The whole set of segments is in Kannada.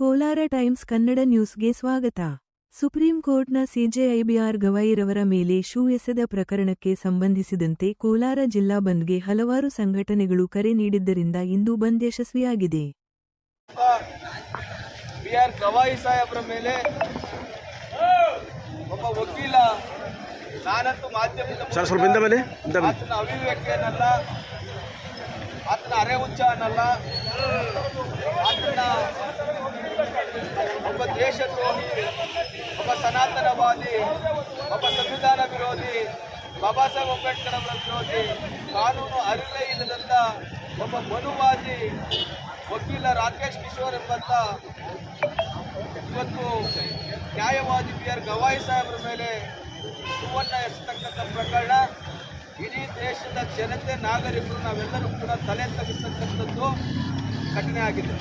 ಕೋಲಾರ ಟೈಮ್ಸ್ ಕನ್ನಡ ನ್ಯೂಸ್ಗೆ ಸ್ವಾಗತ ಸುಪ್ರೀಂ ಕೋರ್ಟ್ನ ಸಿಜೆಐಬಿಆರ್ ಗವಾಯಿರವರ ಮೇಲೆ ಶೂ ಎಸೆದ ಪ್ರಕರಣಕ್ಕೆ ಸಂಬಂಧಿಸಿದಂತೆ ಕೋಲಾರ ಜಿಲ್ಲಾ ಬಂದ್ಗೆ ಹಲವಾರು ಸಂಘಟನೆಗಳು ಕರೆ ನೀಡಿದ್ದರಿಂದ ಇಂದು ಬಂದ್ ಯಶಸ್ವಿಯಾಗಿದೆ ಬಿಆರ್ ಗವಾಯಿ ಸಾಹೇಬ್ರ ಮೇಲೆ ಒಬ್ಬ ವಕೀಲ ನಾನಂತೂ ಮಾಧ್ಯಮದ ಸರ್ ಸ್ವಲ್ಪ ಹಿಂದೆ ಮೇಲೆ ಹಿಂದೆ ಬನ್ನಿ. ಆತನ ಅರೆ ಹುಚ್ಚ ಅನ್ನಲ್ಲ ಆತನ ಒಬ್ಬ ದೇಶದ್ರೋಹಿ, ಒಬ್ಬ ಸನಾತನವಾದಿ, ಒಬ್ಬ ಸಂವಿಧಾನ ವಿರೋಧಿ, ಬಾಬಾ ಸಾಹೇಬ್ ಅಂಬೇಡ್ಕರ್ ಅವರ ವಿರೋಧಿ, ಕಾನೂನು ಅರಿವೇ ಇಲ್ಲದಂತ ಒಬ್ಬ ಮನುವಾದಿ ವಕೀಲ ರಾಕೇಶ್ ಕಿಶೋರ್ ಎಂಬಂತ ಇವತ್ತು ನ್ಯಾಯವಾದಿ ಬಿ ಆರ್ ಗವಾಯಿ ಸಾಹೇಬ್ರ ಮೇಲೆ ಸುವರ್ಣ ಎಸ್ತಕ್ಕಂಥ ಪ್ರಕರಣ. ಇಡೀ ದೇಶದ ಜನತೆ, ನಾಗರಿಕರು, ನಾವೆಲ್ಲರೂ ಕೂಡ ತಲೆ ತಗ್ಗಿಸ್ತಕ್ಕಂಥದ್ದು ಘಟನೆ ಆಗಿದೆ.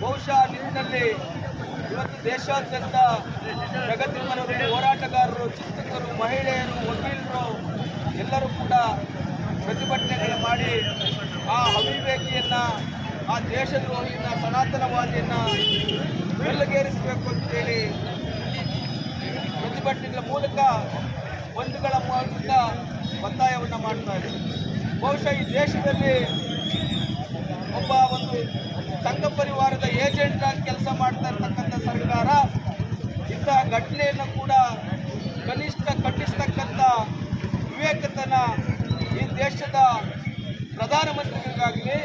ಬಹುಶಃ ನಿಮ್ಮಲ್ಲಿ ಇವತ್ತು ದೇಶಾದ್ಯಂತ ಜಗತ್ತಿನವರು ಹೋರಾಟಗಾರರು ಚಿಂತಕರು ಮಹಿಳೆಯರು, ವಕೀಲರು ಎಲ್ಲರೂ ಕೂಡ ಪ್ರತಿಭಟನೆ ಮಾಡಿ ಆ ಅವಿವೇಕಿಯನ್ನ, ಆ ದೇಶದ್ರೋಹಿಯನ್ನ, ಸನಾತನವಾದಿಯನ್ನ ಬೆಲ್ಲಗೇರಿಸಬೇಕು ಅಂತೇಳಿ ಪ್ರತಿಭಟನೆಗಳ ಮೂಲಕ ಬಂಧುಗಳ ಮೂಲಕ ಒತ್ತಾಯವನ್ನು ಮಾಡ್ತಾ ಇದೆ ಬಹುಶಃ ಈ ದೇಶದಲ್ಲಿ ಒಬ್ಬ ಒಂದು ಸಂಘ ಪರಿವಾರದ ಏಜೆಂಟ್ ಆಗಿ ಕೆಲಸ ಮಾಡ್ತಾ ಇರ್ತಕ್ಕಂಥ ಸರ್ಕಾರ ಇಂತಹ ಘಟನೆಯನ್ನು ಕೂಡ ಕನಿಷ್ಠ ಕಟ್ಟಿಸ್ತಕ್ಕಂಥ ವಿವೇಕತನ ಈ ದೇಶದ ಪ್ರಧಾನಮಂತ್ರಿಗಳಿಗಾಗಲಿ,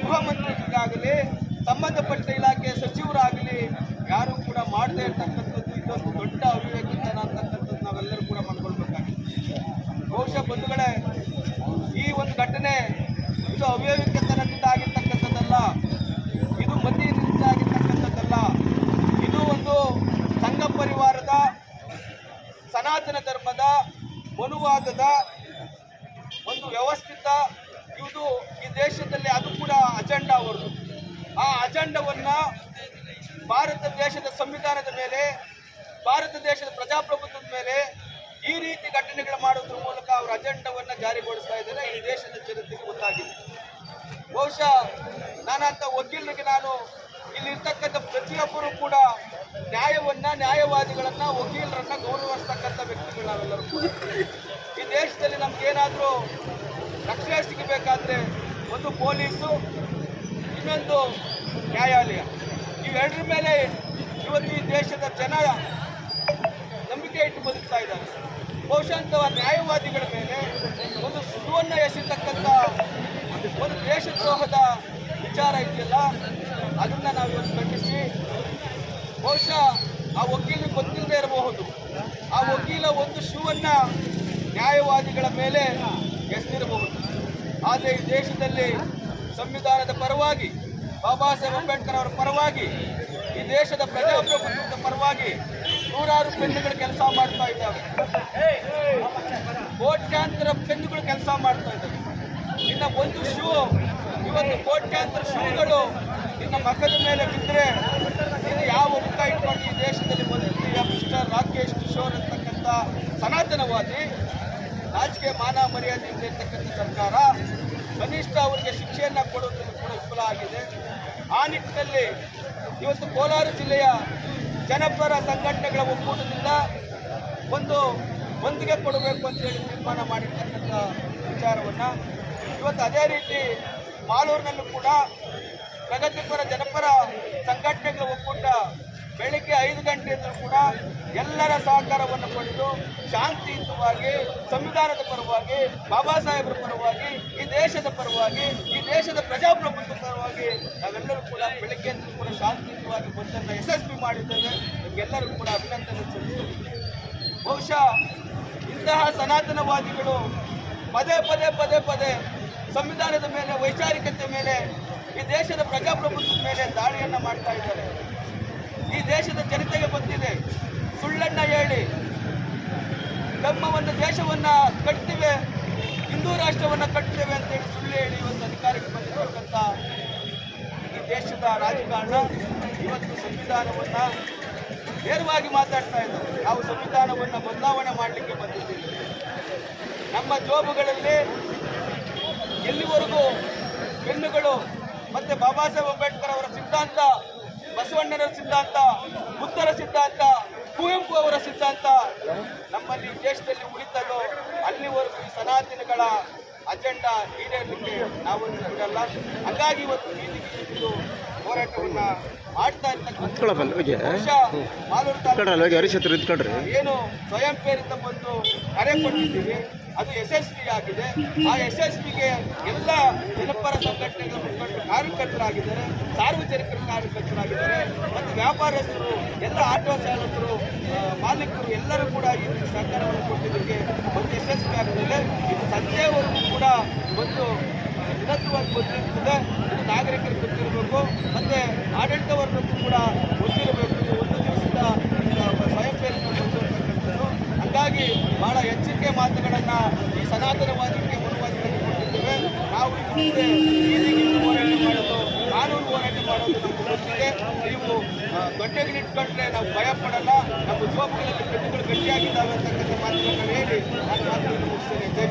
ಗೃಹ ಮಂತ್ರಿಗಳಿಗಾಗಲಿ, ಸಂಬಂಧಪಟ್ಟ ಇಲಾಖೆಯ ಸಚಿವರಾಗಲಿ, ಯಾರು ಕೂಡ ಮಾಡದೇ ಇರ್ತಕ್ಕಂಥದ್ದು ಇದೊಂದು ದೊಡ್ಡ ಅವಿವೇಕತನ ಅಂತಕ್ಕಂಥದ್ದು ನಾವೆಲ್ಲರೂ ಕೂಡ ಮಾಡ್ಕೊಳ್ಬೇಕಾಗಿದೆ ಬಹುಶಃ ಬಂಧುಗಳೇ, ಈ ಒಂದು ಘಟನೆ ಇದು ಅವಿವೇಕತನದಿಂದ ಆಗಿರ್ತಕ್ಕಂಥದ್ದಲ್ಲ ಇದು ಮತಿಯಿಂದ ಆಗಿರ್ತಕ್ಕಂಥದ್ದಲ್ಲ ಇದು ಒಂದು ಸಂಘ ಪರಿವಾರದ ಸನಾತನ ಧರ್ಮದ ಮನುವಾದದ ಒಂದು ವ್ಯವಸ್ಥಿತ ಇದು ಈ ದೇಶದಲ್ಲಿ ಅದು ಕೂಡ ಅಜೆಂಡಾ ಅವರು ಆ ಅಜೆಂಡವನ್ನ ಭಾರತ ದೇಶದ ಸಂವಿಧಾನದ ಮೇಲೆ, ಭಾರತ ದೇಶದ ಪ್ರಜಾಪ್ರಭುತ್ವದ ಮೇಲೆ ಈ ರೀತಿ ಘಟನೆಗಳು ಮಾಡೋದ್ರ ಮೂಲಕ ಅವರ ಅಜೆಂಡವನ್ನ ಜಾರಿಗೊಳಿಸ್ತಾ ಇದ್ದಾರೆ. ಈ ದೇಶದ ಜನತೆಗೆ ಗೊತ್ತಾಗಿದೆ. ಬಹುಶಃ ನಾನಂತ ವಕೀಲರಿಗೆ ನಾನು ಇಲ್ಲಿರ್ತಕ್ಕಂಥ ಪ್ರತಿಯೊಬ್ಬರು ಕೂಡ ನ್ಯಾಯವನ್ನ, ನ್ಯಾಯವಾದಿಗಳನ್ನ, ವಕೀಲರನ್ನ ಗೌರವಿಸ್ತಕ್ಕಂಥ ವ್ಯಕ್ತಿಗಳು ನಾವೆಲ್ಲರೂ. ನಮ್ಗೇನಾದರೂ ರಕ್ಷಣೆ ಸಿಗಬೇಕಾದ್ರೆ ಒಂದು ಪೊಲೀಸು, ಇನ್ನೊಂದು ನ್ಯಾಯಾಲಯ. ಇವೆರಡರ ಮೇಲೆ ಇವತ್ತು ಈ ದೇಶದ ಜನ ನಂಬಿಕೆ ಇಟ್ಟು ಬದುಕ್ತಾ ಇದ್ದಾರೆ. ಬಹುಶಃ ನ್ಯಾಯವಾದಿಗಳ ಮೇಲೆ ಒಂದು ಸುವನ್ನ ಎಸೆತಕ್ಕಂಥ ಒಂದು ದೇಶದ್ರೋಹದ ವಿಚಾರ ಇದೆಯಲ್ಲ, ಅದನ್ನು ನಾವು ಇವತ್ತು ಖಂಡಿಸಿ. ಬಹುಶಃ ಆ ವಕೀಲಿಗೆ ಗೊತ್ತಿಲ್ಲದೆ ಇರಬಹುದು. ಆ ವಕೀಲ ಒಂದು ಶೂವನ್ನ ನ್ಯಾಯವಾದಿಗಳ ಮೇಲೆ ಎಸ್ತಿರಬಹುದು ಆದರೆ ಈ ದೇಶದಲ್ಲಿ ಸಂವಿಧಾನದ ಪರವಾಗಿ, ಬಾಬಾ ಸಾಹೇಬ್ ಅಂಬೇಡ್ಕರ್ ಅವರ ಪರವಾಗಿ, ಈ ದೇಶದ ಪ್ರಜಾಪ್ರಭುತ್ವದ ಪರವಾಗಿ ನೂರಾರು ಪೆನ್ನುಗಳು ಕೆಲಸ ಮಾಡ್ತಾ ಇದ್ದಾವೆ. ಕೋಟ್ಯಾಂತರ ಪೆನ್ನುಗಳು ಕೆಲಸ ಮಾಡ್ತಾ ಇದ್ದಾವೆ. ಇನ್ನು ಒಂದು ಶೂ, ಇವತ್ತು ಕೋಟ್ಯಾಂತರ ಶೂಗಳು ಇನ್ನು ಮಕ್ಕದ ಮೇಲೆ ಬಿದ್ದರೆ ಇನ್ನು ಯಾವ ಮುಖ ಇಟ್ಕೊಂಡು ಈ ದೇಶದಲ್ಲಿ ಬಂದಿರ್ತೀವಿ ಮಿಸ್ಟರ್ ರಾಕೇಶ್ ಕಿಶೋರ್ ಅಂತಕ್ಕಂಥ ಸನಾತನವಾದಿ ರಾಜಕೀಯ ಮಾನ ಮರ್ಯಾದೆ ಇರ್ತಕ್ಕಂಥ ಸರ್ಕಾರ ಕನಿಷ್ಠ ಅವರಿಗೆ ಶಿಕ್ಷೆಯನ್ನು ಕೊಡುವುದರಲ್ಲಿ ಕೂಡ ವಿಫಲ ಆಗಿದೆ. ಆ ನಿಟ್ಟಿನಲ್ಲಿ ಇವತ್ತು ಕೋಲಾರ ಜಿಲ್ಲೆಯ ಜನಪರ ಸಂಘಟನೆಗಳ ಒಕ್ಕೂಟದಿಂದ ಒಂದು ಹೊಂದಿಗೆ ಕೊಡಬೇಕು ಅಂತೇಳಿ ತೀರ್ಮಾನ ಮಾಡಿರ್ತಕ್ಕಂಥ ವಿಚಾರವನ್ನು ಇವತ್ತು ಅದೇ ರೀತಿ ಮಾಲೂರಿನಲ್ಲೂ ಕೂಡ ಪ್ರಗತಿಪರ ಜನಪರ ಸಂಘಟನೆಗಳ ಒಕ್ಕೂಟ ಬೆಳಿಗ್ಗೆ ಐದು ಗಂಟೆಯಿಂದ ಕೂಡ ಎಲ್ಲರ ಸಹಕಾರವನ್ನು ಪಡೆದು ಶಾಂತಿಯುತವಾಗಿ, ಸಂವಿಧಾನದ ಪರವಾಗಿ, ಬಾಬಾ ಸಾಹೇಬರ ಪರವಾಗಿ, ಈ ದೇಶದ ಪರವಾಗಿ, ಈ ದೇಶದ ಪ್ರಜಾಪ್ರಭುತ್ವ ಪರವಾಗಿ ನಾವೆಲ್ಲರೂ ಕೂಡ ಬೆಳಿಗ್ಗೆ ಕೂಡ ಶಾಂತಿಯುತವಾಗಿ ಬಂದನ್ನು ಯಶಸ್ವಿ ಮಾಡಿದ್ದೇವೆ. ನಿಮಗೆಲ್ಲರಿಗೂ ಕೂಡ ಅಭಿನಂದನೆ ಸಲ್ಲಿಸುತ್ತೇವೆ ಬಹುಶಃ ಇಂತಹ ಸನಾತನವಾದಿಗಳು ಪದೇ ಪದೇ ಪದೇ ಪದೇ ಸಂವಿಧಾನದ ಮೇಲೆ, ವೈಚಾರಿಕತೆ ಮೇಲೆ, ಈ ದೇಶದ ಪ್ರಜಾಪ್ರಭುತ್ವದ ಮೇಲೆ ದಾಳಿಯನ್ನು ಮಾಡ್ತಾ ಇದ್ದಾರೆ. ಈ ದೇಶದ ಜನತೆಗೆ ಗೊತ್ತಿದೆ. ಸುಳ್ಳನ್ನ ಹೇಳಿ. ನಮ್ಮ ಒಂದು ದೇಶವನ್ನ ಕಟ್ತೇವೆ, ಹಿಂದೂ ರಾಷ್ಟ್ರವನ್ನ ಕಟ್ತೇವೆ ಅಂತೇಳಿ ಸುಳ್ಳು ಹೇಳಿ ಒಂದು ಅಧಿಕಾರಕ್ಕೆ ಬಂದಿರತಕ್ಕಂಥ ಈ ದೇಶದ ರಾಜಕಾರಣ ಇವತ್ತು ಸಂವಿಧಾನವನ್ನ ನೇರವಾಗಿ ಮಾತಾಡ್ತಾ ಇದ್ದಾರೆ. ನಾವು ಸಂವಿಧಾನವನ್ನು ಬದಲಾವಣೆ ಮಾಡಲಿಕ್ಕೆ ಬಂದಿದ್ದೀವಿ. ನಮ್ಮ ಜೋಬುಗಳಲ್ಲಿ ಎಲ್ಲಿವರೆಗೂ ಹೆಣ್ಣುಗಳು ಮತ್ತೆ ಬಾಬಾ ಸಾಹೇಬ್ ಅಂಬೇಡ್ಕರ್ ಅವರ ಸಿದ್ಧಾಂತ ಬಸವಣ್ಣನ ಸಿದ್ಧಾಂತ ಬುದ್ಧರ ಸಿದ್ಧಾಂತ ಕುವೆಂಪು ಅವರ ಸಿದ್ಧಾಂತ. ನಮ್ಮಲ್ಲಿ ದೇಶದಲ್ಲಿ ಉಳಿತದೋ ಅಲ್ಲಿವರೆಗೂ ಈ ಸನಾತನಗಳ ಅಜೆಂಡಾ ಈಡೇರಲಿಕ್ಕೆ ನಾವು ಬಿಡಲ್ಲ ಹಾಗಾಗಿ ಇವತ್ತು ಬೀದಿಗಿಳಿದು ಹೋರಾಟವನ್ನ ಮಾಡ್ತಾ ಇರ್ತಕ್ಕಂಥ ಏನು ಸ್ವಯಂ ಪ್ರೇರಿತ ಬಂದು ಕರೆ ಕೊಟ್ಟಿದ್ದೀವಿ. ಅದು ಯಶಸ್ವಿಯಾಗಿದೆ ಆ ಯಶಸ್ವಿಗೆ ಎಲ್ಲ ಜನಪರ ಸಂಘಟನೆಗಳ ಮುಖಂಡರು ಕಾರ್ಯಕರ್ತರಾಗಿದ್ದಾರೆ, ಸಾರ್ವಜನಿಕರು ಕಾರ್ಯಕರ್ತರಾಗಿದ್ದಾರೆ, ಮತ್ತು ವ್ಯಾಪಾರಸ್ಥರು, ಎಲ್ಲ ಆಟೋ ಚಾಲಕರು ಮಾಲೀಕರು ಎಲ್ಲರೂ ಕೂಡ ಈ ಸರ್ಕಾರವನ್ನು ಕೊಟ್ಟಿದ್ದಕ್ಕೆ ಒಂದು ಯಶಸ್ವಿ ಆಗ್ತದೆ. ಇದು ಸಂಜೆವರೆಗೂ ಕೂಡ ಒಂದು ನಿರಂತರವಾಗಿ ಗೊತ್ತಿರ್ತದೆ ನಾಗರಿಕರಿಗೆ ಗೊತ್ತಿರಬೇಕು. ಮತ್ತೆ ಆಡಳಿತ ದೊಡ್ಡಗಳಿಟ್ಕೊಂಡ್ರೆ ನಾವು ಭಯ ಪಡಲ್ಲ. ನಮ್ಮ ಜೋಪಗಳಲ್ಲಿ ಕಣ್ಣುಗಳು ಗಟ್ಟಿಯಾಗಿದ್ದಾವೆ ಅಂತಕ್ಕಂಥ ಮಾತುಗಳನ್ನು ಹೇಳಿ ನಾನು ಮಾತುಗಳನ್ನು ಮುಗಿಸ್ತೇನೆ. ಜೈ